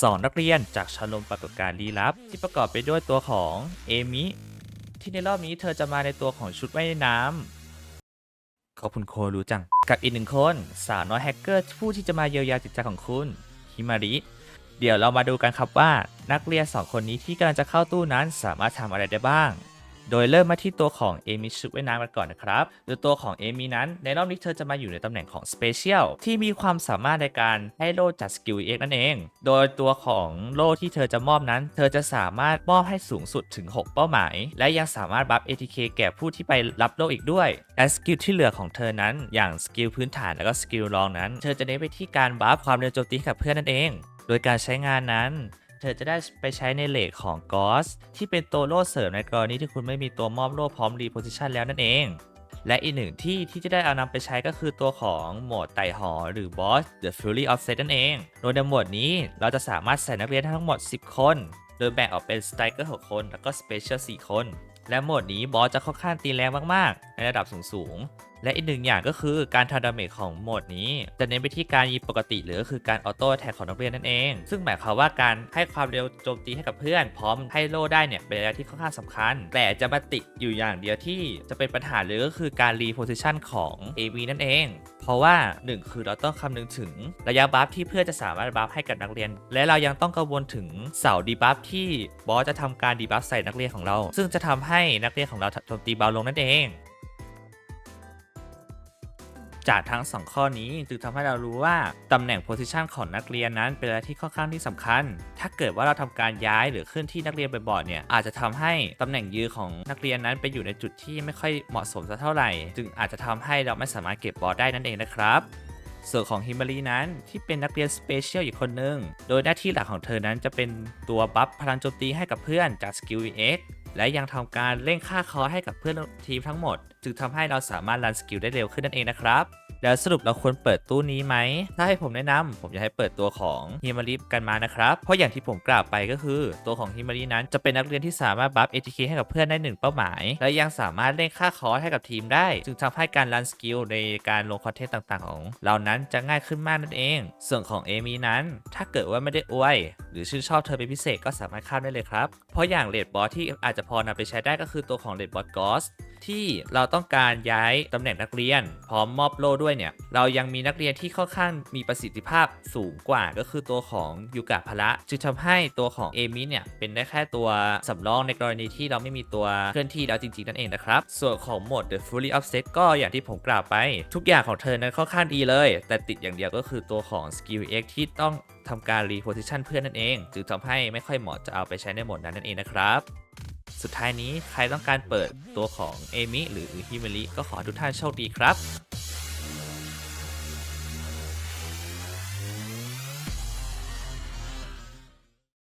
สอนนักเรียนจากชมรมปรากฏการณ์ลี้ลับ ที่ประกอบไปด้วยตัวของเอมิ ที่ในรอบนี้เธอจะมาในตัวของชุดว่ายน้ำขอบคุณโครู้จัง กับอีกหนึ่งคนสาวน้อยแฮกเกอร์ผู้ที่จะมาเยียวยาจิตใจของคุณฮิมาริ เดี๋ยวเรามาดูกันครับว่านักเรียนสองคนนี้ที่กำลังจะเข้าตู้นั้นสามารถทำอะไรได้บ้าง โดยเริ่มมาที่ตัวของเอมิชุดว่ายน้ำกันก่อนนะครับโดยตัวของเอมินั้นในรอบนี้เธอจะมาอยู่ในตำแหน่งของสเปเชียลที่มีความสามารถในการให้โล่จัดสกิลเอ็กนั่นเอง โดยตัวของโล่ที่เธอจะมอบนั้น เธอจะสามารถมอบให้สูงสุดถึง 6 เป้าหมาย และยังสามารถบัฟ ATK แก่ผู้ที่ไปรับโล่อีกด้วยและสกิลที่เหลือของเธอนั้น อย่างสกิลพื้นฐานและก็สกิลรองนั้น เธอจะเน้นไปที่การบัฟความเร็วโจมตีกับเพื่อนนั่นเอง โดยการใช้งานนั้น เธอจะได้ไปใช้ในเลทของกอสที่เป็นตัวโล่เสริมในกรณีที่คุณไม่มีตัวมอบโล่พร้อมรีโพซิชันแล้วนั่นเอง และอีกหนึ่งที่ที่จะได้เอานำไปใช้ก็คือตัวของโหมดไต่หอหรือบอส The Fury of Set นั่นเอง โดยในโหมดนี้เราจะสามารถใส่นักเรียนทั้งหมด 10 คน โดยแบ่งออกเป็น Striker 6คน แล้วก็ Special 4คน และโหมดนี้บอสจะค่อนข้างตีแรงมากๆ ในระดับสูงๆ และอีกหนึ่งอย่างก็คือการทำดาเมจของโหมดนี้ จะเน้นไปที่การยิงปกติ หรือก็คือการออโต้แท็กของนักเรียนนั่นเอง ซึ่งหมายความว่าการให้ความเร็วโจมตีให้กับเพื่อน พร้อมให้โล่ได้เนี่ยเป็นอะไรที่ค่อนข้างสำคัญ แต่จะมาติดอยู่อย่างเดียวที่จะเป็นปัญหาเลยก็คือการรีโพซิชันของ AV นั่นเอง เพราะว่า 1 คือเราต้องคำนึงถึงระยะบัฟที่เพื่อนจะสามารถบัฟให้กับนักเรียน และเรายังต้องกังวลถึงเสาดีบัฟที่บอสจะทำการดีบัฟใส่นักเรียนของเรา ซึ่งจะทำให้นักเรียนของเราโจมตีเบาลงนั่นเอง จากทั้งสองข้อนี้จึงทำให้เรารู้ว่าตำแหน่งโพซิชันของนักเรียนนั้นเป็นอะไรที่ค่อนข้างที่สำคัญ ถ้าเกิดว่าเราทำการย้ายหรือขึ้นที่นักเรียนบ่อยๆเนี่ยอาจจะทำให้ตำแหน่งยืนของนักเรียนนั้นไปอยู่ในจุดที่ไม่ค่อยเหมาะสมสักเท่าไหร่ จึงอาจจะทำให้เราไม่สามารถเก็บบอลได้นั่นเองนะครับส่วนของฮิมารีนั้นที่เป็นนักเรียนสเปเชียลอีกคนหนึ่งโดยหน้าที่หลักของเธอนั้นจะเป็นตัวบัฟพลังโจมตีให้กับเพื่อนจากสกิล VX และยังทำการเร่งค่าคอให้กับเพื่อนทีมทั้งหมด จึงทำให้เราสามารถรันสกิลได้เร็วขึ้นนั่นเองนะครับ แล้วสรุปเราควรเปิดตู้นี้ไหม ถ้าให้ผมแนะนำผมอยากให้เปิดตัวของฮิมาริกันมานะครับ เพราะอย่างที่ผมกล่าวไปก็คือ ตัวของฮิมารินั้นจะเป็นนักเรียนที่สามารถบัฟ ATK ให้กับเพื่อนได้หนึ่งเป้าหมาย และยังสามารถเร่งค่าคอร์สให้กับทีมได้ จึงทำให้การรันสกิลในการลงคอนเทนต์ต่างๆ ของเรานั้นจะง่ายขึ้นมากนั่นเอง ส่วนของเอมีนั้น ถ้าเกิดว่าไม่ได้อวย หรือชื่นชอบเธอเป็นพิเศษก็สามารถข้ามได้เลยครับ เพราะอย่างเลดบอสที่อาจจะพอนำไปใช้ได้ก็คือตัวของเลดบอสกอส ที่เราต้องการย้ายตำแหน่งนักเรียน พร้อมมอบโล่ด้วยเนี่ยเรายังมีนักเรียนที่ค่อนข้างมีประสิทธิภาพสูงกว่า ก็คือตัวของยูกะพละจึงทำให้ตัวของเอมิเนี่ยเป็นได้แค่ตัวสำรองในกรณีที่เราไม่มีตัวเคลื่อนที่แล้วจริงๆนั่นเองนะครับ ส่วนของโหมด The Fully Offset ก็อย่างที่ผมกล่าวไป ทุกอย่างของเธอนั้นค่อนข้างดีเลย แต่ติดอย่างเดียวก็คือตัวของ Skill X ที่ต้องทำการ reposition เพื่อนนั่นเอง จึงทำให้ไม่ค่อยเหมาะจะเอาไปใช้ในโหมดนั้นนั่นเองนะครับ สุดท้ายนี้ใครต้องการเปิดตัวของเอมิหรือฮิมิริก็ขอทุกท่านโชคดีครับ